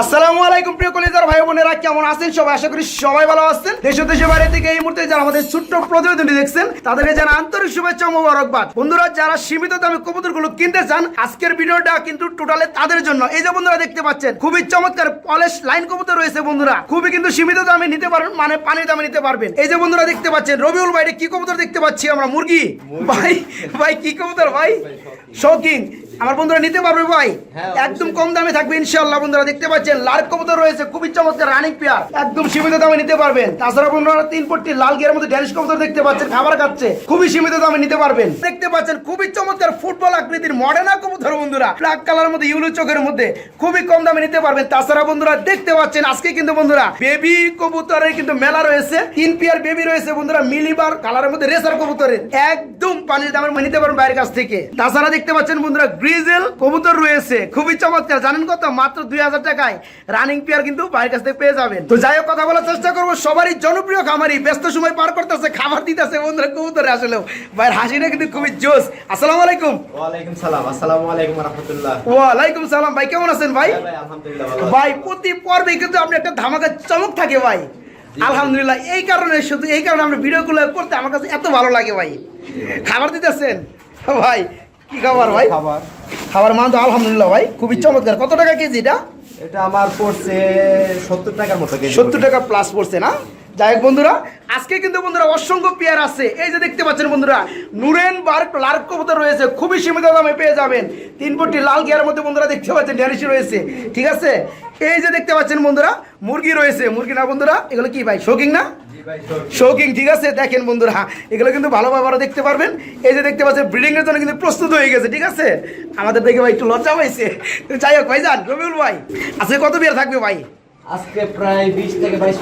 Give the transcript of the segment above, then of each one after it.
আসসালামু আলাইকুম প্রিয় কলেজার ভাই বোনেরা কেমন আছেন সবাই? আশা করি সবাই ভালো আছেন। দেশ ও দেশের বাইরে থেকে এই মুহূর্তে যারা আমাদের ছোট্ট প্রতিবেদনটি দেখছেন তাদেরকে জানা আন্তরিক শুভেচ্ছা মোবারকবাদ। বন্ধুরা যারা সীমিত দামে কবুতরগুলো কিনতে চান আজকের ভিডিওটা কিন্তু টোটালে তাদের জন্য। এই যে বন্ধুরা দেখতে পাচ্ছেন খুবই চমৎকার পলেশ লাইন কবুতর রয়েছে বন্ধুরা। খুবই কিন্তু সীমিত দামে নিতে পারবেন মানে পানির দামে নিতে পারবেন। এই যে বন্ধুরা দেখতে পাচ্ছেন রবিউল ভাই কি কবুতর দেখতে পাচ্ছি আমরা? মুরগি? ভাই ভাই কি কবুতর ভাই? শৌকিং আমার বন্ধুরা নিতে পারবে ভাই? হ্যাঁ, একদম কম দামে থাকবে ইনশাআল্লাহ বন্ধুরা দেখতে পাচ্ছেন? লাল কবুতর রয়েছে খুবই চমৎকার রানিং পেয়ার একদম সীমিত দামে নিতে পারবেন। তাছাড়া বন্ধুরা তিন পট্টি লাল গিয়ার মধ্যে ড্যানিশ কবুতর দেখতে পাচ্ছেন খাবার খাচ্ছে। খুবই সীমিত দামে নিতে পারবেন। দেখতে পাচ্ছেন খুবই চমৎকার ফুটবল আকৃতির মডার্না কবুতর বন্ধুরা। ব্ল্যাক কালার মধ্যে ইউলো চোখের মধ্যে খুবই কম দামে নিতে পারবেন। তাছাড়া বন্ধুরা দেখতে পাচ্ছেন আজকে কিন্তু বন্ধুরা বেবি কবুতরের কিন্তু মেলা রয়েছে। তিন পেয়ার বেবি রয়েছে বন্ধুরা মিলিবার কালারের মধ্যে রেসার কবুতরের। একদম পানির দামের মধ্যে নিতে পারবেন বাইরের কাছ থেকে। তাছাড়া দেখতে পাচ্ছেন বন্ধুরা গ্রিজেল কবুতর রয়েছে। খুবই চমৎকার। জানেন কত? মাত্র দুই হাজার টাকায় রানিং পেয়ার কিন্তু বাইরের কাছ থেকে পেয়ে যাবেন। তো যাই হোক কথা বলার চেষ্টা করব। সবারই জনপ্রিয় খামারি ব্যস্ত সময় পার করতেছে খাবার দিতেছে বন্ধুরা কবুতরে আসলেও। ভাইয়ের হাসিটা কিন্তু খুবই জোস আসসালামু আলাইকুম। ওয়ালাইকুম সালাম। আসসালামু আলাইকুম রহমতুল্লাহ। ওয়ালাইকুম সালাম। ভাই কেমন আছেন ভাই? ভাই আলহামদুলিল্লাহ ভাই প্রতি পর্বে কিন্তু আপনি একটা ধামাকা চমক থাকে ভাই। আলহামদুলিল্লাহ এই কারণে শুধু এই কারণে আমরা ভিডিওগুলো করতে আমার কাছে এত ভালো লাগে ভাই। খাবার দিতেছেন? ভাই কি খাবার ভাই? খাবার। খাবার মান তো আলহামদুলিল্লাহ ভাই খুবই চমৎকার। কত টাকা কেজি এটা? এটা আমার পড়ছে সত্তর টাকার মতো কেজি। সত্তর টাকা প্লাস পড়ছে না? যাই হোক বন্ধুরা আজকে কিন্তু বন্ধুরা অসংখ্য পেয়ার আছে। এই যে দেখতে পাচ্ছেন বন্ধুরা নুরেন বার্ক লার্ক কবুতর রয়েছে খুবই সীমিত দামে পেয়ে যাবেন। তিন পট্টি লাল গিয়ার মধ্যে বন্ধুরা দেখতে পাচ্ছেন ড্যানিশি রয়েছে ঠিক আছে? এই যে দেখতে পাচ্ছেন বন্ধুরা মুরগি রয়েছে। মুরগি না বন্ধুরা এগুলো কি ভাই শৌকিং না। শৌকিং ঠিক আছে? দেখেন বন্ধুরা এগুলো কিন্তু ভালোভাবে আরও দেখতে পারবেন। এই যে দেখতে পাচ্ছেন ব্রিডিং এর জন্য কিন্তু প্রস্তুত হয়ে গেছে ঠিক আছে? আমাদের দেখে ভাই একটু লজ্জা পাইছে। যাই হোক ভাই যান রবিউল ভাই আজকে কত বিয়ার থাকবে ভাই? আজকে প্রায় বিশ থেকে বাইশ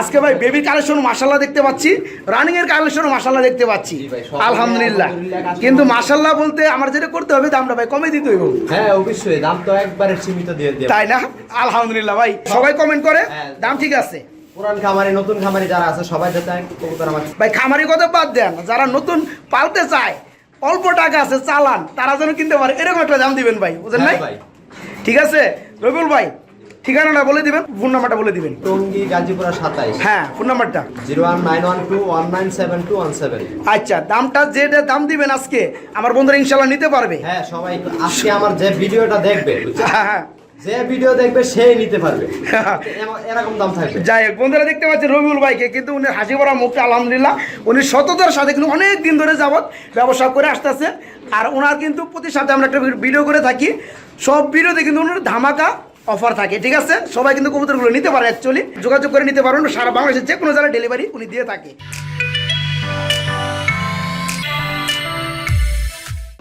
আজকে ভাই বেবি কালেকশন মাসাল্লাহ দেখতে পাচ্ছি রানিং এর কালেকশন মাসাল্লাহ দেখতে পাচ্ছি। জি ভাই, সব আলহামদুলিল্লাহ। আলহামদুলিল্লাহ, কিন্তু মাসাল্লাহ বলতে আমার যেটা করতে হবে দামটা ভাই কমে দিতে হইব। হ্যাঁ অবশ্যই দাম তো একবারে সীমিত দিয়ে দিয়ে তাই না? আলহামদুলিল্লাহ ভাই সবাই কমেন্ট করে হ্যাঁ। দাম ঠিক আছে। পুরান খামারি নতুন খামারি যারা আছে সবাই যাতে কবুতর আমার ভাই খামারি কথা বাদ দেন। যারা নতুন পালতে চায় অল্প টাকা আছে চালান তারা যেন কিনতে পারে। এরকম একটা দাম দিবেন ভাই বুঝলেন নাই? হ্যাঁ ভাই। ঠিক আছে? রবিউল ভাই ঠিকানাটা বলে দিবেন ফোন নাম্বারটা বলে দিবেন। টঙ্গি গাজীপুরা সাতাইশ। হ্যাঁ ফোন নাম্বারটা zero one nine one two one nine seven two one seven. আচ্ছা দামটা যেটা দাম দিবেন আজকে আমার বন্ধুরা ইনশাল্লাহ নিতে পারবে। হ্যাঁ সবাই আজকে আমার যে ভিডিওটা দেখবে হ্যাঁ হ্যাঁ। যে ভিডিও দেখবে সেই নিতে পারবে। এরকম দাম বন্ধুরা দেখতে পাচ্ছেন রবিউল কিন্তু উনি উনি সততার সাথে কিন্তু ধরে যাবত ব্যবসা করে আর ওনার কিন্তু প্রতি আমরা একটা ভিডিও করে থাকি। সব ভিডিওতে কিন্তু ওনার ধামাকা অফার থাকে, ঠিক আছে? সবাই কিন্তু কবুতরগুলো নিতে পারে যোগাযোগ করে নিতে পারেন সারা বাংলাদেশের যে কোনো জায়গায় ডেলিভারি উনি দিয়ে থাকে।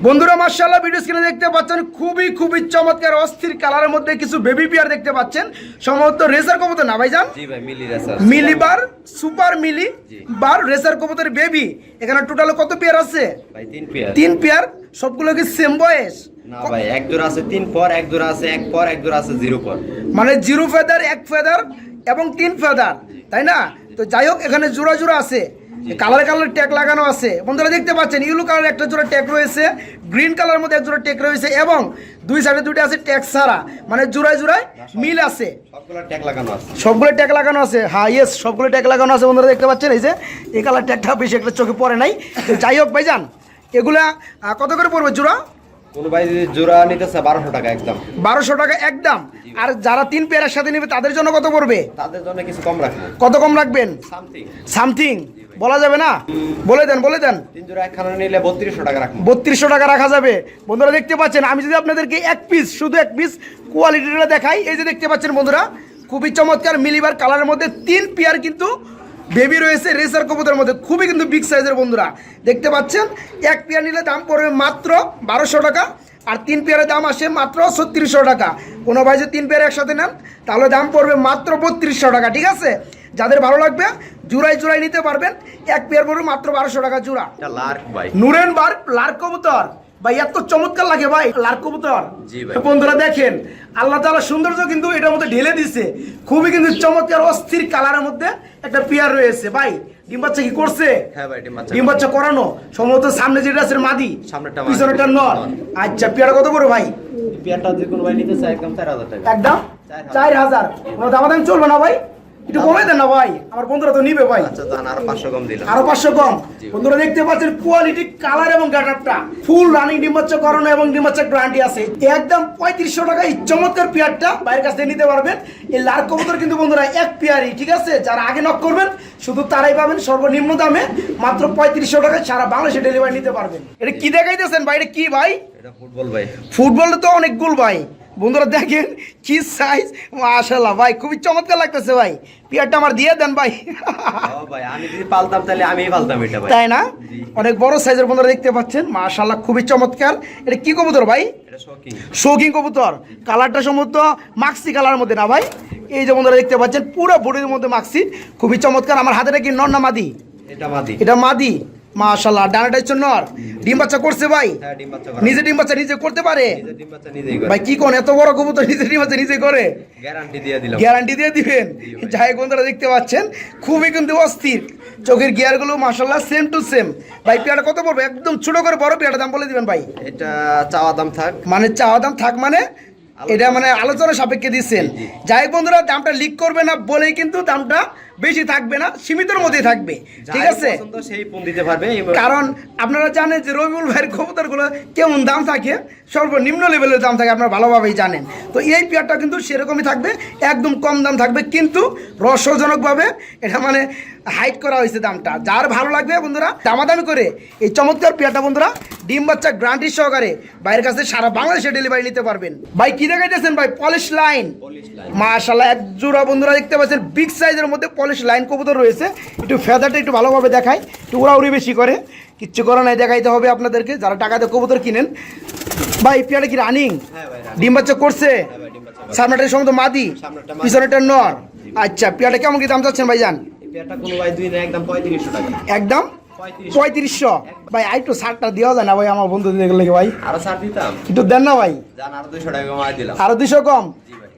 বন্ধুরা মার্শাল্লাহ ভিডিও স্ক্রিনে দেখতে পাচ্ছেন খুবই খুবই চমৎকার অস্থির কালারের মধ্যে কিছু বেবি পিয়ার দেখতে পাচ্ছেন। সম্ভবত রেসার কবুতর না ভাইজান? ভাই মিলি মিলি বার সুপার মিলি বার রেসার কবুতর বেবি এখানে টোটাল কত পেয়ার আছে? তিন পেয়ার তিন পেয়ার সবগুলো কি সেম বয়স? না ভাই এক জোড়া আছে তিন পর এক জোড়া আছে এক পর এক জোড়া আছে জিরো পর। মানে জিরো ফেদার এক ফেদার এবং তিন ফেদার তাই না? তো যাই হোক এখানে জোড়া জোড়া আছে। কালার কালার ট্যাগ লাগানো আছে। বন্ধুরা দেখতে পাচ্ছেন ইউলো কালার একটা জোড়া ট্যাগ রয়েছে গ্রিন কালার মধ্যে এক জোড়া ট্যাগ রয়েছে এবং দুই সাইডে দুটো আছে ট্যাগ ছাড়া। মানে জোড়ায় জোড়ায় মিল আছে। সবগুলো ট্যাগ লাগানো আছে। হ্যাঁ ইয়েস সবগুলো ট্যাগ লাগানো আছে। বন্ধুরা দেখতে পাচ্ছেন এই যে এই কালার ট্যাগটা বেশি একটা চোখে পড়ে নাই। যাই হোক ভাইজান এগুলা কত করে পড়বে জোড়া? কোনো ভাই যদি জোড়া নিতেছে বারোশো টাকা একদম। বারোশো টাকা একদম। আর যারা তিন পেয়ারের সাথে নেবে তাদের জন্য কত পড়বে? তাদের জন্য কিছু কম রাখব। কত কম রাখবেন? সামথিং সামথিং বলা যাবে না? বলে দেন বলে দেন। তিন জোড়া একখানা নিলে বত্রিশশো টাকা বত্রিশশো টাকা রাখা যাবে। বন্ধুরা দেখতে পাচ্ছেন আমি যদি আপনাদেরকে এক পিস শুধু এক পিস কোয়ালিটিটা দেখাই এই যে দেখতে পাচ্ছেন বন্ধুরা খুবই চমৎকার মিলিবার কালারের মধ্যে তিন পেয়ার কিন্তু বেবি রয়েছে রেসার কবুতরের মধ্যে খুবই কিন্তু বিগ সাইজের বন্ধুরা। দেখতে পাচ্ছেন এক পেয়ার নিলে দাম পড়বে মাত্র বারোশো টাকা আর তিন পেয়ারের দাম আসে মাত্র ছত্রিশশো টাকা। কোনো ভাই যদি তিন পেয়ার একসাথে নেন তাহলে দাম পড়বে মাত্র বত্রিশশো টাকা ঠিক আছে? যাদের ভালো লাগবে জুড়াই জুড়াই নিতে পারবেন। এক পেয়ার পড়বে মাত্র বারোশো টাকা জোড়া এটা লার্ক ভাই। নুরেন বার লার্ক কবুতর। ভাই এত চমৎকার লাগে ভাই লার্ক কবুতর। ভাই। বন্ধুরা দেখেন আল্লাহ তাআলা সৌন্দর্য কিন্তু এটার মধ্যে ঢেলে দিছে। খুবই কিন্তু চমৎকার অস্থির কালারের মধ্যে একটা পেয়ার রয়েছে। ভাই ডিম বাচ্চা কি করছে? হ্যাঁ ভাই ডিম বাচ্চা ডিম বাচ্চা করানো। সম্ভবত সামনে যেটা আছে মাদি। সামনেরটা পিছনেটা নর। আচ্ছা পেয়ারা কত বড় ভাই? পেয়ারটা যে কোনো ভাই নিতে চায় একদম টাকা। কোনো দামাদামি চলবে না ভাই? একটু কমে দেন না ভাই আমার বন্ধুরা তো নিবে ভাই। আচ্ছা আরও পাঁচশো কম দিলাম। আরও পাঁচশো কম। বন্ধুরা দেখতে পাচ্ছেন কোয়ালিটি কালার এবং গাটারটা ফুল রানিং ডিম্বাচ্চা করানো এবং ডিম্বাচ্চা গ্যারান্টি আছে। একদম পঁয়ত্রিশশো টাকা এই চমৎকার পেয়ারটা বাইরের কাছ থেকে নিতে পারবেন। এই লাল কবুতর কিন্তু বন্ধুরা এক পেয়ারই ঠিক আছে? যারা আগে নক করবেন শুধু তারাই পাবেন সর্বনিম্ন দামে। মাত্র পঁয়ত্রিশশো টাকায় সারা বাংলাদেশে ডেলিভারি নিতে পারবেন। এটা কি দেখাইতেছেন ভাই? এটা কি ভাই? এটা ফুটবল ভাই। ফুটবল তো অনেক গোল ভাই। বন্ধুরা দেখেন কি সাইজ মাশাল্লাহ ভাই খুবই চমৎকার লাগতেছে ভাই। পেয়ারটা আমার দিয়ে দেন ভাই। ভাই আমি যদি পালতাম তাহলে আমিই পালতাম এটা ভাই। তাই না? অনেক বড় সাইজের বন্ধুরা দেখতে পাচ্ছেন। মাশাল্লাহ খুবই চমৎকার। এটা কি কবুতর ভাই? শৌখিন। কবুতর। কালারটা সম্ভবত মাক্সি কালার মধ্যে না ভাই? এই যে বন্ধুরা দেখতে পাচ্ছেন পুরো বডির মধ্যে মাক্সি খুবই চমৎকার। আমার হাতে কি নর না মাদি? এটা মাদি। এটা মাদি। মাশাল্লাহ ডানাটা হচ্ছে নর। ডিম বাচ্চা করছে ভাই। হ্যাঁ নিজে ডিম বাচ্চা নিজে করতে পারে? ভাই কি কোন এত বড় কবুতর নিজে ডিম বাচ্চা নিজে করে? গ্যারান্টি দিয়ে দিবেন? যাই বন্ধুরা দেখতে পাচ্ছেন খুবই কিন্তু অস্থির। চোখের গিয়ারগুলো মাসাল্লাহ সেম টু সেম ভাই পেয়ারা কত পড়বে? একদম ছোট করে বড় পেয়ারা দাম বলে দিবেন ভাই। এটা চাওয়া দাম থাক। মানে চাওয়া দাম থাক মানে এটা মানে আলোচনা সাপেক্ষে দিচ্ছেন। যাই বন্ধুরা দামটা লিক করবে না বলেই কিন্তু দামটা বেশি থাকবে না সীমিতর মধ্যেই থাকবে। ঠিক আছে? সেই ফোন দিতে পারবে কারণ আপনারা জানেন যে রবিউল ভাইয়ের কবুতরগুলো কেমন দাম থাকে সর্বনিম্ন লেভেলের দাম থাকে আপনারা ভালোভাবেই জানেন। তো এই পেয়ারটা কিন্তু সেরকমই থাকবে একদম কম দাম থাকবে কিন্তু রহস্যজনকভাবে এটা মানে হাইট করা হয়েছে দামটা। যার ভালো লাগবে বন্ধুরা দামাদামি করে এই চমৎকার পেয়ারটা বন্ধুরা ডিম বাচ্চা গ্রান্টি সহকারে বাইরের কাছে সারা বাংলাদেশে ডেলিভারি নিতে পারবেন। ভাই কি দেখাইতেছেন ভাই? পলিশ লাইন মাশাল্লাহ এক জোড়া বন্ধুরা দেখতে পাচ্ছেন বিগ সাইজের মধ্যে পলিশ লাইন কবুতর রয়েছে। একটু ফেদারটা একটু ভালোভাবে দেখায় একটু উড়াউড়ি বেশি করে। কিচ্ছু করা নাই দেখাইতে হবে আপনাদেরকে। যারা টাকা দিয়ে কবুতর কিনেন। ভাই পেয়ারা কি রানিং। ডিম বাচ্চা করছে। সামনেটার সঙ্গে তো মাদি। সামনেরটা মাদি। পিছনেটা নর। আচ্ছা পেয়ারটা কেমন কি দাম চাচ্ছেন ভাই জান এই পেয়ারটা কোনো ভাই দুই না একদম পঁয়ত্রিশশো ভাই আর একটু শার্টটা দেওয়া যায় না ভাই আমার বন্ধু দেখলে ভাই? আরও ছাড় দিতাম। একটু দেন না ভাই? আরও দুশো কম?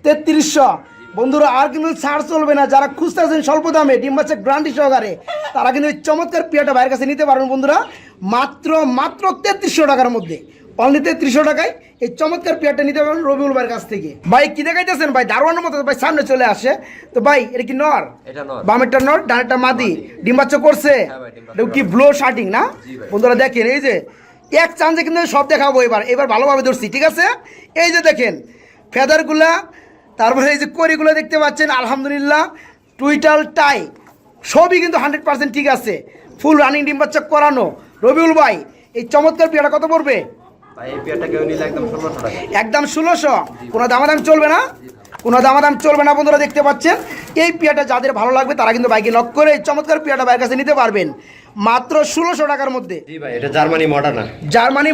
তেত্রিশশো? বন্ধুরা আর কিন্তু ছাড় চলবে না। যারা খুঁজতেছেন স্বল্প দামে ডিম বাচ্চা গ্রান্টি সহকারে তারা কিন্তু এই চমৎকার পেয়াটা বাইরের কাছে নিতে পারবেন বন্ধুরা। মাত্র মাত্র তেত্রিশশো টাকার মধ্যে। অনলি তেত্রিশশো টাকায় এই চমৎকার পেয়ারটা নিতে পারবেন রবিউল ভাইয়ের কাছ থেকে। ভাই কি দেখাইতেছেন ভাই? দারোয়ানের মতো ভাই সামনে চলে আসে। তো ভাই এটা কি নর? বামেরটা নর ডানেরটা মাদি। ডিম বাচ্চা করছে? হ্যাঁ কি ব্লো শার্টিং না? বন্ধুরা দেখেন এই যে এক চান্সে কিন্তু সব দেখাবো এবার। এবার ভালোভাবে ধরছি ঠিক আছে? এই যে দেখেন ফেদারগুলা তারপরে এই যে করিগুলো দেখতে পাচ্ছেন আলহামদুলিল্লাহ টুইটাল টাই সবই কিন্তু হান্ড্রেড পার্সেন্ট ঠিক আছে। ফুল রানিং ডিম বাচ্চা করানো। রবিউল ভাই এই চমৎকার পেয়ারা কত পড়বে? একদম ষোলোশো কোনো দামাদাম চলবে না? কোনো দামাদাম চলবে না বন্ধুরা দেখতে পাচ্ছেন। এই পিয়াটা যাদের ভালো লাগবে তারা কিন্তু বাইকে লক করে এই চমৎকার পিয়াটা বাইরের কাছে নিতে পারবেন। মাত্র ষোলোশো টাকার মধ্যে। জার্মানি মডার্না জার্মানি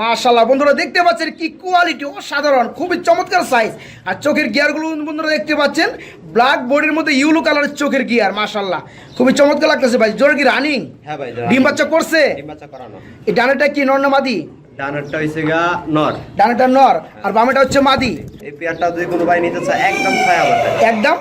মাশাল্লাহ বন্ধুরা দেখতে পাচ্ছেন কি কোয়ালিটি অসাধারণ খুবই চমৎকার সাইজ আর চোখের গিয়ারগুলো বন্ধুরা দেখতে পাচ্ছেন ব্ল্যাক বডির মধ্যে ইউলো কালারের চোখের গিয়ার মাশাল্লাহ খুবই চমৎকার লাগতেছে ভাই জোর কি রানিং হ্যাঁ ভাই ডিম বাচ্চা করছে? ডিম বাচ্চা করানো। এই ডানেটা কি নর না মাদি? ডানারটা গা নর। ডানেটা নর আর বামেটা হচ্ছে মাদি। এই পেয়ারটা যদি কোনো ভাই নিতে চায় একদম টাকা একদম।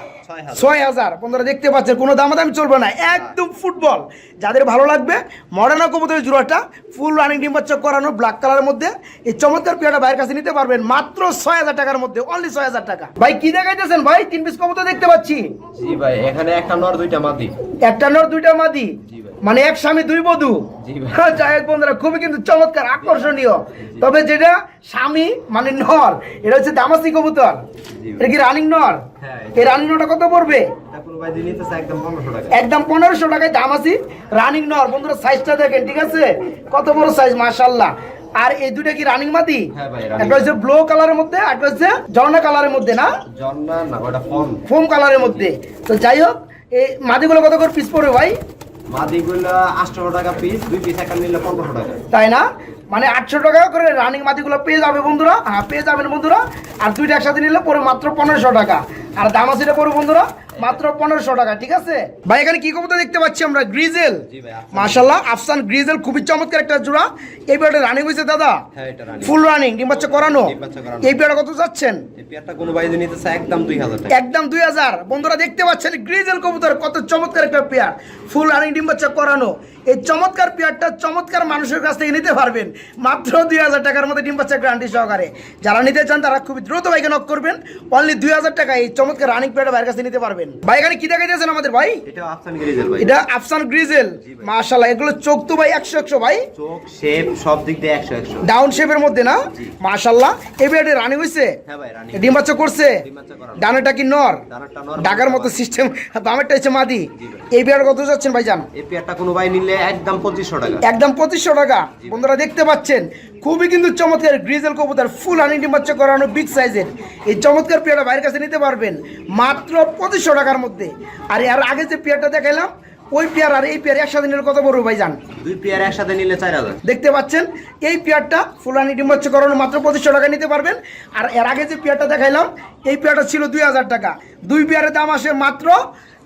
ছয় হাজার। বন্ধুরা দেখতে পাচ্ছেন কোনো দামাদামি চলবে না। একদম ফুটবল। যাদের ভালো লাগবে মডার্না কবুতরের জোড়াটা ফুল রানিং ডিম বাচ্চা করানো ব্ল্যাক কালারের মধ্যে এই চমৎকার পেয়ারটা বাইরের কাছে নিতে পারবেন মাত্র ছয় হাজার টাকার মধ্যে অনলি ছয় হাজার টাকা। ভাই কি দেখাইতেছেন ভাই? তিন পিস কবুতর দেখতে পাচ্ছি। জি ভাই এখানে একটা নর দুইটা মাদি। একটা নর দুইটা মাদি। জি। মানে এক স্বামী দুই বধূ। হ্যাঁ, যাই বন্ধুরা খুবই কিন্তু চমৎকার আকর্ষণীয়। তবে যেটা স্বামী মানে নর এটা হচ্ছে দামাসি কবুতর। এটা কি রানিং নর? হ্যাঁ। এই রানিং নরটা কত পড়বে? একদম পনেরোশো টাকায় দাম আছি রানিং নর। বন্ধুরা সাইজটা দেখেন ঠিক আছে? কত বড় সাইজ মাশাল্লাহ আর এই দুটা কি রানিং মাদি? হ্যাঁ একটা হচ্ছে ব্লু কালারের মধ্যে একটা হচ্ছে জর্না কালারের মধ্যে না? জন্না না ওটা ফোন ফোম কালারের মধ্যে। তো যাই হোক এই মাদিগুলো কত করে পিস পড়বে ভাই? মাদিগুলো আটশো টাকা পিস দুই পিস নিলে পনেরোশো টাকা। তাই না? মানে আটশো টাকা করে রানিং মাদিগুলো পেয়ে যাবে বন্ধুরা। হ্যাঁ পেয়ে যাবেন বন্ধুরা। আর দুইটা একসাথে নিলে পরে মাত্র পনেরোশো টাকা। আর দাম আছে পড়বে বন্ধুরা মাত্র পনেরোশো টাকা ঠিক আছে? ভাই এখানে কি কবুতর দেখতে পাচ্ছি আমরা? গ্রিজেল। মাশাল্লাহ আফসান। গ্রিজেল খুবই চমৎকার একটা জোড়া। এই পেয়ারটা রানিং হয়েছে দাদা? হ্যাঁ এটা রানি ফুল রানিং ডিম বাচ্চা করানো। এই পেয়ারটা কত যাচ্ছেন? একদম দুই হাজার বন্ধুরা দেখতে পাচ্ছেন গ্রিজেল কবুতর কত চমৎকার একটা পেয়ার। ফুল রানিং ডিম বাচ্চা করানো। এই চমৎকার পেয়ারটা চমৎকার মানুষের কাছ থেকে নিতে পারবেন। মাত্র দুই হাজার টাকার মধ্যে ডিম বাচ্চা গ্যারান্টি সহকারে। যারা নিতে চান তারা খুবই দ্রুত বাইকে নক করবেন। অনলি দুই হাজার টাকা এই চমৎকার রানিং পেয়ারটা ভাইয়ের কাছে নিতে পারবেন। ভাই এখানে কি দেখাইতেছেন আমাদের ভাই? এটা আফসান গ্রিজেল ভাই। এটা আফসান গ্রিজেল মাশাল্লাহ এগুলো চোখ তো ভাই একশো একশো ভাই। চোখ শেপ সব দিক দিয়ে একশো একশো। ডাউন শেপের মধ্যে না? মাশাল্লাহ এই পেয়ারটা রানিং হয়েছে হ্যাঁ ভাই রানি ডিম বাচ্চা করছে। ডানাটা কি নর? দানারটা নর, ডাকার মতো সিস্টেম বামেরটা হচ্ছে মাদি। ভাই। এই বিয়ার কত যাচ্ছেন ভাইজান এই পেয়ারটা কোনো ভাই নিলে একদম পঁচিশশো টাকা। একদম পঁচিশশো টাকা। বন্ধুরা দেখতে পাচ্ছেন খুবই কিন্তু চমৎকার গ্রিজেল কবুতর ফুল হানি ডিম বাচ্চা করানো বিগ সাইজের এই চমৎকার পেয়ারটা বাইরের কাছে নিতে পারবেন মাত্র পঁচিশশো টাকার মধ্যে। আর এর আগে যে পেয়ারটা দেখাইলাম ওই পেয়ার আর এই পেয়ার একসাথে নিলে কত বড় ভাই যান দুই পেয়ার একসাথে নিলে চার হাজার। দেখতে পাচ্ছেন এই পেয়ারটা ফুলানি ডিম বাচ্চা করানো মাত্র পঁচিশশো টাকা নিতে পারবেন। আর এর আগে যে পেয়ারটা দেখাইলাম এই পেয়ারটা ছিল দুই হাজার টাকা। দুই পেয়ারের দাম আসে মাত্র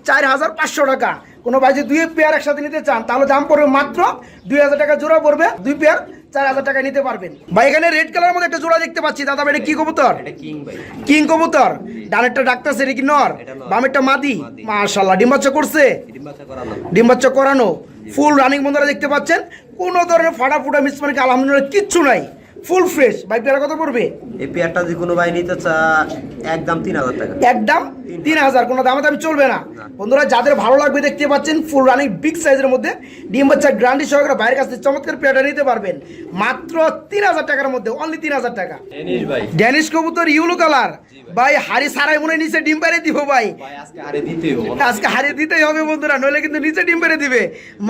চার হাজার পাঁচশো টাকা। কোনো ভাই যদি দুই পেয়ার একসাথে নিতে চান তাহলে দাম পড়বে মাত্র দুই হাজার টাকা জোড়া পড়বে। দুই পেয়ার চার হাজার টাকা নিতে পারবেন। ভাই এখানে রেড কালারের মধ্যে একটা জোড়া দেখতে পাচ্ছি। দাদা এটা কি কবুতর? কিং কবুতর। ডানেরটা ডাক্তার কি নর। বামেরটা মাদি। মাশাল্লাহ করছে? ডিম্বাচ্চা করানো। করানো। ফুল রানিং বন্ধুরা দেখতে পাচ্ছেন। কোনো ধরনের ফাটা ফুটা মিসমার্কে আলহামদুলিল্লাহ কিচ্ছু নাই। Full fresh. ভাই পেয়ারা কত পড়বে? এই পেয়ারটা যদি কোনো ভাই নিতে চা একদম তিন হাজার টাকা। একদম তিন হাজার কোনো দামে দামি চলবে না। বন্ধুরা যাদের ভালো লাগবে দেখতে পাচ্ছেন ফুল রানিং বিগ সাইজের মধ্যে ডিম বাচ্চা গ্রান্ডি সহকারে বাইরের কাছ থেকে চমৎকার পেয়ারটা নিতে পারবেন। মাত্র তিন হাজার টাকার মধ্যে অনলি তিন হাজার টাকা। ড্যানিশ কবুতর ইউলো কালার ভাই। হাড়ি সারাই মনে হয় নিচে ডিম পেরে দিব ভাই। ভাই আজকে আরে দিতেই হবে। আজকে হারিয়ে দিতেই হবে বন্ধুরা নইলে কিন্তু নিচে ডিম পেরে দিবে।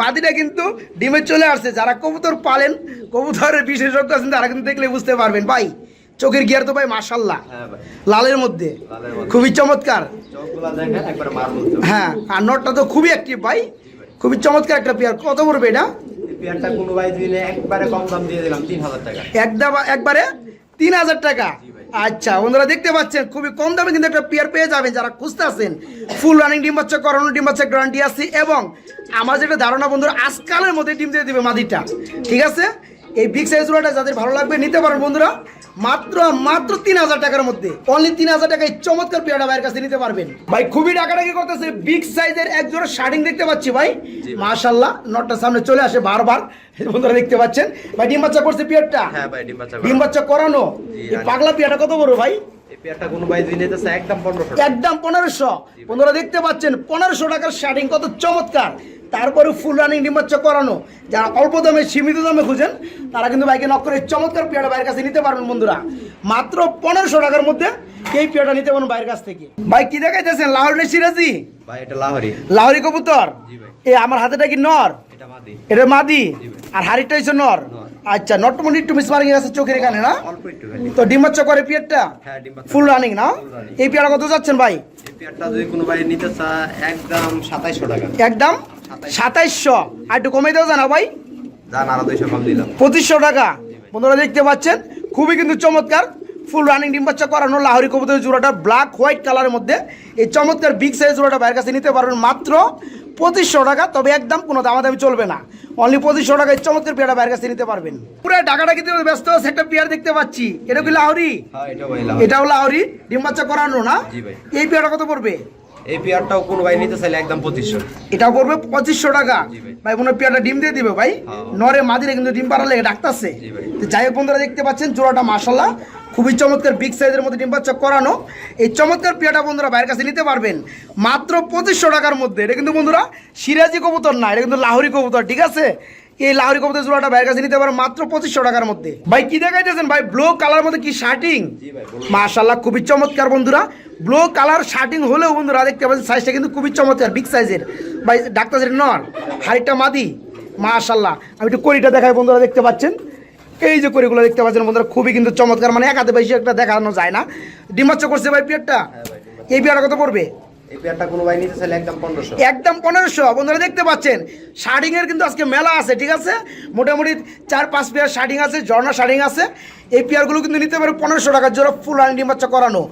মাদিটা কিন্তু ডিমে চলে আসছে। যারা কবুতর পালেন কবুতরের বিশেষজ্ঞ আছেন তারা কিন্তু দেখলে বুঝতে পারবেন ভাই। চোখের গিয়ার তো ভাই মার্শাল্লাহ হ্যাঁ লালের মধ্যে। খুবই চমৎকার। হ্যাঁ আর নটটা তো খুবই অ্যাক্টিভ ভাই। খুবই চমৎকার একটা পেয়ার। কত পড়বে এটা? একবারে তিন হাজার টাকা। আচ্ছা বন্ধুরা দেখতে পাচ্ছেন খুবই কম দামে কিন্তু একটা পেয়ার পেয়ে যাবেন। যারা খুঁজতে আছেন ফুল রানিং ডিম বাচ্চা করানো ডিম বাচ্চা গ্যারান্টি আছে। এবং আমার যেটা ধারণা বন্ধুরা আজকালের মধ্যে ডিম দিয়ে দিবে মাদিটা। ঠিক আছে? এই বিগ সাইজ রোটা যাদের ভালো লাগবে নিতে পারেন বন্ধুরা। মাত্র মাত্র তিন হাজার টাকার মধ্যে। অনলি তিন হাজার টাকায় চমৎকার পেয়ারটা ভাইয়ের কাছে নিতে পারবেন। ভাই খুবই ডাকাডাকি করতেছে। বিগ সাইজের এক জোড়া শার্টিং দেখতে পাচ্ছি ভাই। মাশাল্লাহ নটটার সামনে চলে আসে বারবার। বন্ধুরা দেখতে পাচ্ছেন। ভাই ডিম বাচ্চা করছে পেয়ারটা হ্যাঁ ভাই ডিম বাচ্চা ডিম করানো। বাচ্চা করানো। এই পাগলা পিয়াটা কত বড় ভাই? এই পেয়ারটা একদম পনেরোশো। বন্ধুরা দেখতে পাচ্ছেন পনেরোশো টাকার শার্টিং কত চমৎকার। তারপরে ফুল রানিং ডিম বাচ্চা করানো। যারা অল্প দামে সীমিত দামে খুঁজেন তারা কিন্তু বাইকে নক করে চমৎকার পেয়ারা বাইরের কাছে নিতে পারবেন বন্ধুরা। মাত্র পনেরোশো টাকার মধ্যে এই পেয়ারটা নিতে পারবেন বাইরের কাছ থেকে। ভাই কি দেখাইতেছেন? লাহোর সিরাজি? ভাই এটা লাহরি। লাহোরি কবুতর? এ আমার হাতেটা কি নর? এটা মাদি। আর হাড়িটা হচ্ছে নর। আচ্ছা নটমনি একটু মিস মার্কিং আছে চোখের এখানে না? তো ডিম বাচ্চা করে পিয়ারটা? হ্যাঁ ফুল রানিং না? এই পেয়ারা কত যাচ্ছেন ভাই? এই পেয়ারটা যদি কোনো ভাই নিতে চায় একদম সাতাইশশো টাকা। একদম? সাতাইশশো। আর একটু কমে দেওয়া জানা ভাই? পঁচিশশো টাকা। বন্ধুরা দেখতে পাচ্ছেন খুবই কিন্তু চমৎকার। ফুল রানিং ডিম বাচ্চা করানো লাহরি কবুতরের জোড়াটা ব্ল্যাক হোয়াইট কালারের মধ্যে। এই চমৎকার বিগ সাইজ জোড়াটা বাইরের কাছে নিতে পারবেন মাত্র পঁচিশশো টাকা তবে একদম কোনো দামাদামি চলবে না। অনলি পঁচিশশো টাকায় চমৎকার পেয়ারা বাইরের কাছে নিতে পারবেন। পুরো টাকাটা কিন্তু ব্যস্ত আছে একটা পেয়ার দেখতে পাচ্ছি। এটা কি লাহরি? হ্যাঁ। এটাও লাহরি। ডিম বাচ্চা করানো না? এই পেয়ারটা কত পড়বে? এই পেয়ারটাও কোনো ভাই নিতে চাইলে একদম পঁচিশশো। এটাও পঁচিশশো টাকা। ভাই। পেয়ারটা ডিম দিয়ে দিবে ভাই। হ্যাঁ। নরে মাদিরে কিন্তু ডিম পাড়ালে ডাকতেছে। যাই হোক বন্ধুরা দেখতে পাচ্ছেন জোড়াটা মাসাল্লাহ খুবই চমৎকার বিগ সাইজের মধ্যে ডিম বাচ্চা করানো। এই চমৎকার পেয়ারটা বন্ধুরা বাইরের কাছে নিতে পারবেন। মাত্র পঁচিশশো টাকার মধ্যে। এটা কিন্তু বন্ধুরা সিরাজি কবুতর না এটা কিন্তু লাহোরি কবুতর ঠিক আছে? এই লাহোরি কবুতর জোড়াটা বাইরের কাছে নিতে পারেন মাত্র পঁচিশশো টাকার মধ্যে। ভাই কি দেখাইতেছেন? ভাই ব্লু কালার মধ্যে কি শার্টিং মাশাল্লাহ খুবই চমৎকার বন্ধুরা। ব্লু কালার শার্টিং হলেও বন্ধুরা দেখতে পাচ্ছেন সাইজটা কিন্তু খুবই চমৎকার বিগ সাইজের ভাই ডাক্তার নর হাড়িটা মাদি। মাশাল্লাহ আমি একটু কড়িটা দেখাই বন্ধুরা দেখতে পাচ্ছেন? এই যে কড়িগুলো দেখতে পাচ্ছেন বন্ধুরা খুবই কিন্তু চমৎকার মানে এক হাতে বেশি একটা দেখানো যায় না। ডিমাচ্ছ করছে ভাই পিয়ারটা হ্যাঁ। এই পিয়ারটা কত পড়বে? একদম পনেরোশো। দেখতে পাচ্ছেন এর কিন্তু আজকে মেলা আছে, ঠিক আছে? মোটামুটি চার পাঁচ আছে, ঝর্ণা আছে। কিন্তু নিতে পারে পনেরোশো টাকা জোড়া ফুল ডিম বাচ্চা করানো।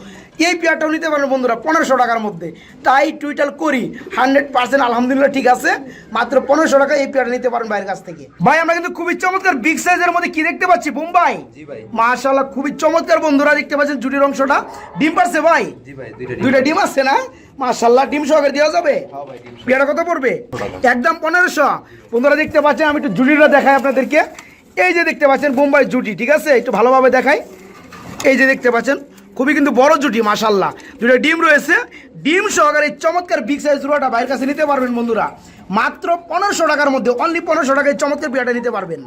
এই পেয়ারটাও নিতে পারেন বন্ধুরা পনেরোশো টাকার মধ্যে। তাই টুইটার করি হান্ড্রেড পার্সেন্ট আলহামদুলিল্লাহ ঠিক আছে মাত্র পনেরোশো টাকা এই পেয়ারটা নিতে পারেন ভাইয়ের কাছ থেকে। ভাই আমরা কিন্তু খুবই চমৎকার বিগ সাইজের মধ্যে কি দেখতে পাচ্ছি বোম্বাই মাশাল্লাহ খুবই চমৎকার বন্ধুরা দেখতে পাচ্ছেন জুটির অংশটা। ডিম পারছে ভাই? দুইটা ডিম। আছে না? মাশাল্লাহ ডিম সহকারে দেওয়া যাবে? হ্যাঁ। পেয়ারা কত পড়বে? একদম পনেরোশো। বন্ধুরা দেখতে পাচ্ছেন আমি একটু জুটিটা দেখাই আপনাদেরকে। এই যে দেখতে পাচ্ছেন বোম্বাই জুটি ঠিক আছে? একটু ভালোভাবে দেখাই। এই যে দেখতে পাচ্ছেন খুবই কিন্তু বড় জুটি মাশাল্লাহ দুটো ডিম রয়েছে। ডিম সহকারে এই চমৎকার বিগ সাইজ জুড়াটা বাইরের কাছে নিতে পারবেন বন্ধুরা। মাত্র পনেরোশো টাকার মধ্যে অনলি পনেরোশো টাকায় চমৎকার পেয়ারটা নিতে পারবেন।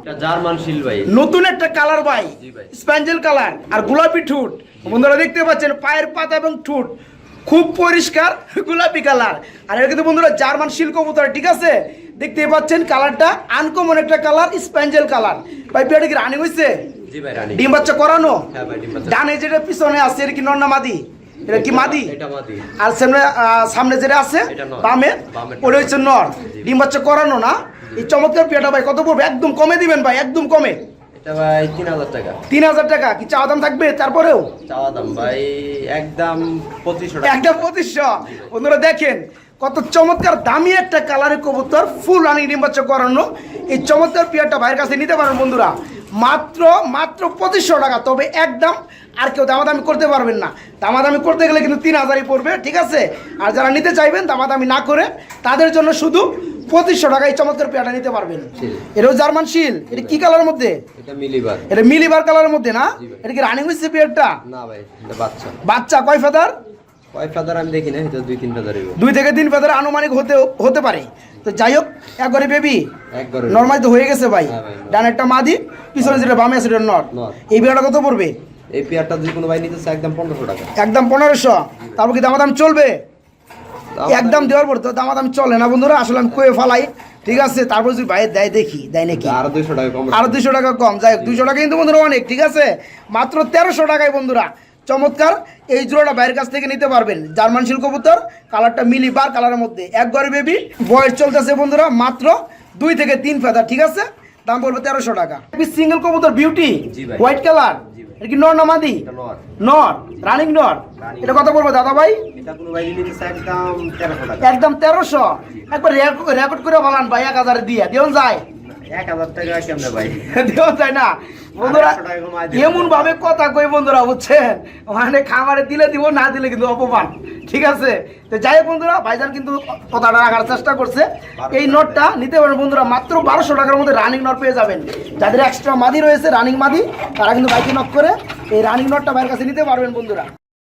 নতুন একটা কালার ভাই স্প্যাঞ্জেল কালার আর গোলাপি ঠুট। বন্ধুরা দেখতে পাচ্ছেন পায়ের পাতা এবং ঠুট। খুব পরিষ্কার গোলাপি কালার আর এটা কিন্তু বন্ধুরা জার্মান শিল কবুতর ঠিক আছে? দেখতে পাচ্ছেন কালারটা আনকমন একটা কালার স্প্যাঞ্জেল কালার ভাই পেয়ারটা কি রানিং হয়েছে জি ভাই রানী। ডিম বাচ্চা করানো? হ্যাঁ ভাই ডিম বাচ্চা। ডানে যেটা পিছনে আছে এটা কি নন্না মাদি? এটা কি মাদি? এটা মাদি। আর সামনে সামনে যেটা আছে বামে ওটা হচ্ছে নর। ডিম বাচ্চা করানো না? এই চমৎকার পেয়ারটা ভাই কত পড়বে? একদম কমে দিবেন ভাই একদম কমে। এটা ভাই তিন হাজার টাকা। তিন হাজার টাকা। কি চাওয়া দাম থাকবে তারপরেও? চাওয়া দাম ভাই একদম পঁচিশশো টাকা। পঁচিশশো। বন্ধুরা দেখেন কত চমৎকার দামি একটা কালারের কবুতর ফুল রানিং ডিম বাচ্চা করানো। এই চমৎকার পেয়ারটা ভাইয়ের কাছে নিতে পারেন বন্ধুরা। মাত্র মাত্র পঁচিশশো টাকা। তবে একদম আর কেউ দামাদামি করতে পারবেন না। দামাদামি করতে গেলে কিন্তু তিন হাজারই পড়বে ঠিক আছে? আর যারা নিতে চাইবেন দামাদামি না করে তাদের জন্য শুধু পঁচিশশো টাকা এই চমৎকার পেয়ারটা নিতে পারবেন। এটাও জার্মান শিল। এটা কি কালারের মধ্যে? এটা মিলিবার। কালারের মধ্যে না? এটা কি রানিং হয়েছে পেয়ারটা? না ভাই বাচ্চা। বাচ্চা কয় ফেদার? কয় ফাদার আমি দেখি না দুই তিন ফাদার দুই থেকে তিন ফেদার আনুমানিক হতে হতে পারে। তো যাই হোক একবারে বেবি একবারে নর্মাল তো হয়ে গেছে ভাই। হ্যাঁ। ডান একটা মাদি পিছনে যেটা বামে আছে সেটা নট। এই বিয়াটা কত পড়বে? এই পেয়ারটা যদি কোনো ভাই নিতে চায় একদম পনেরোশো টাকা। একদম পনেরোশো। তারপর কি দামাদাম চলবে? একদম দেওয়ার পর তো দামাদাম চলে না বন্ধুরা। আসলে আমি কয়ে ফালাই। ঠিক আছে তারপর যদি ভাই দেয় দেখি দেয় নাকি? আরও দুইশো টাকা কম। আরও দুশো টাকা কম। যাই হোক দুশো টাকা কিন্তু বন্ধুরা অনেক ঠিক আছে? মাত্র তেরোশো টাকায় বন্ধুরা। চমৎকার এই জোড়াটা বাইরের কাছ থেকে নিতে পারবেন। জার্মান শিল কবুতর কালারটা মিলি বার কালারের মধ্যে। একবারে বেবি বয়স চলতেছে বন্ধুরা মাত্র দুই থেকে তিন ফেদার ঠিক আছে? দাম পড়বে তেরোশো টাকা। সিঙ্গেল কবুতর বিউটি হোয়াইট কালার। এটা কি নর নর। রানিং নর। এটা কত পড়বে দাদা ভাই? একদম তেরোশো একবার রেকর্ড করে বলান ভাই এক হাজারে দিয়ে। দিও যায়। এক হাজার টাকা কেমনে ভাই। দেওয়া যায় না। বন্ধুরা আড়াইশো টাকা কমায় দিতে এমন ভাবে কথা কই বন্ধুরা বুঝছেন? মানে খাবারে দিলে দিব না দিলে কিন্তু অপমান। ঠিক আছে? তো যাই হোক বন্ধুরা ভাইজান কিন্তু কথাটা রাখার চেষ্টা করছে। এই নোটটা নিতে পারেন বন্ধুরা মাত্র বারোশো টাকার মধ্যে রানিং নোট পেয়ে যাবেন। যাদের এক্সট্রা মাদি রয়েছে রানিং মাদি তারা কিন্তু বাইকে নক করে এই রানিং নোটটা ভাইয়ের কাছে নিতে পারবেন বন্ধুরা।